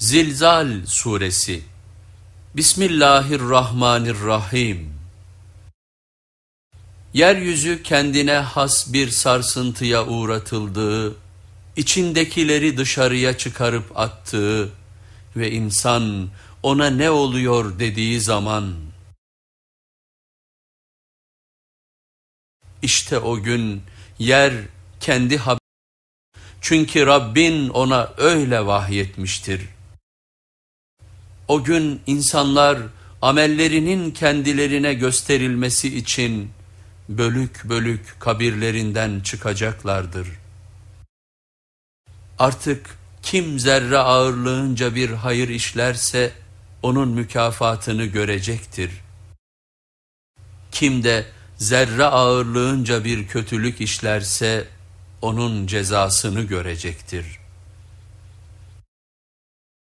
Zilzal Suresi. Bismillahirrahmanirrahim. Yeryüzü kendine has bir sarsıntıya uğratıldığı, içindekileri dışarıya çıkarıp attığı ve insan ona ne oluyor dediği zaman, işte o gün yer kendi haber, çünkü Rabbin ona öyle vahyetmiştir. O gün insanlar amellerinin kendilerine gösterilmesi için bölük bölük kabirlerinden çıkacaklardır. Artık kim zerre ağırlığınca bir hayır işlerse onun mükafatını görecektir. Kim de zerre ağırlığınca bir kötülük işlerse onun cezasını görecektir.